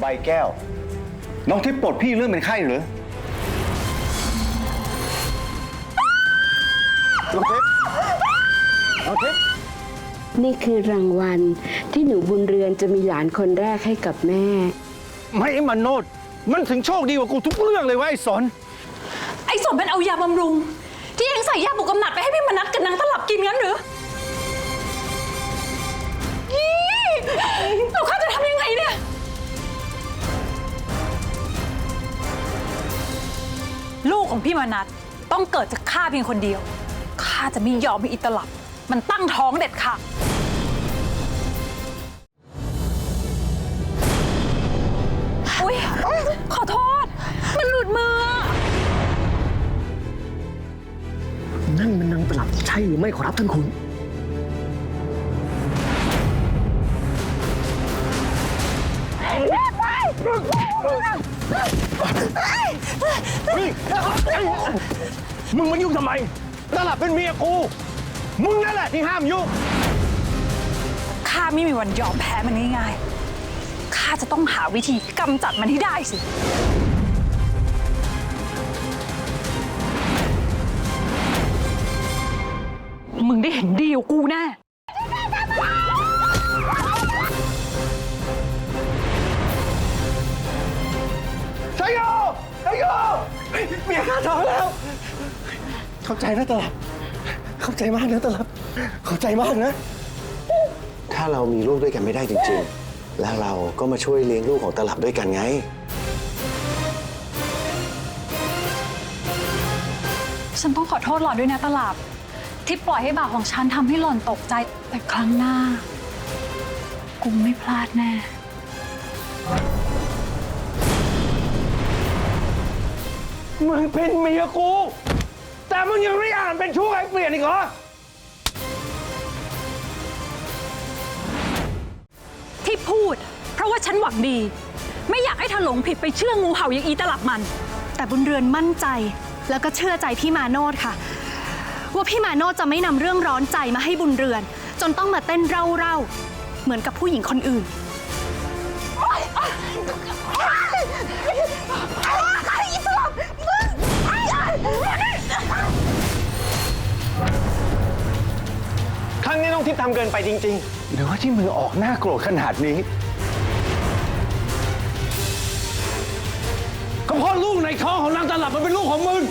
ใบแก้ว น้องทิพย์ปลดพี่เรื่องเป็นไข้เหรอ น้องทิพย์น้องทิพย์นี่คือรางวัลที่หนูบุญเรือนจะมีหลานคนแรกให้กับแม่ ไม่ไอ้มันโนดมันถึงโชคดีกว่ากูทุกเรื่องเลยวะไอ้สนไอ้สมเป็นเอายาบำรุง ที่เองใส่ยาปลุกกำหนัดไปให้พี่มนัดกับนางตลับกินงั้นหรือ ของพี่มานัดต้องเกิดจากข้าเพียงคนเดียว ข้าจะไม่ยอมให้อิตลับ มันตั้งท้องเด็ดขาดอุ๊ย ขอโทษ มันหลุดมือ นั่นมันนางตลับใช่หรือไม่ขอรับท่านคุณ มึงมายุ่งทำไมตลับเป็นเมียกู มึงนั่นแหละที่ห้ามยุ่ง ข้าไม่มีวันยอมแพ้มันง่ายๆ ข้าจะต้องหาวิธีกำจัดมันให้ได้สิ มึงได้เห็นดีกับกูแน่ ชัยโยชัยโยเมียข้าท้องแล้ว เข้าใจนะตลับ เข้าใจมากนะตลับ เข้าใจมากนะ ถ้าเรามีลูกด้วยกันไม่ได้จริง ๆ แล้วเราก็มาช่วยเลี้ยงลูกของตลับด้วยกันไง ฉันต้องขอโทษหล่อนด้วยนะตลับ ที่ปล่อยให้บ่าวของฉันทำให้หล่อนตกใจแต่ครั้งหน้า กูไม่พลาดแน่ มึงเป็นเมียกู แต่มึงยังไม่อ่านเป็นชู้ไอ้เปลี่ยนอีกเหรอ ที่พูด เพราะว่าฉันหวังดี ไม่อยากให้เธอหลงผิดไปเชื่องูเห่าอย่างอีตลับมัน แต่บุญเรือนมั่นใจแล้วก็เชื่อใจพี่มาโนดค่ะ ว่าพี่มาโนดจะไม่นำเรื่องร้อนใจมาให้บุญเรือน จนต้องมาเต้นเร่าๆ เหมือนกับผู้หญิงคนอื่นค นี้น้องทิพย์ทำเกินไปจริงๆหรือว่าที่มือออกหน้าโกรธขนาดนี้ก็เพราะลูกในท้องของนางตลับมันเป็นลูกของมึง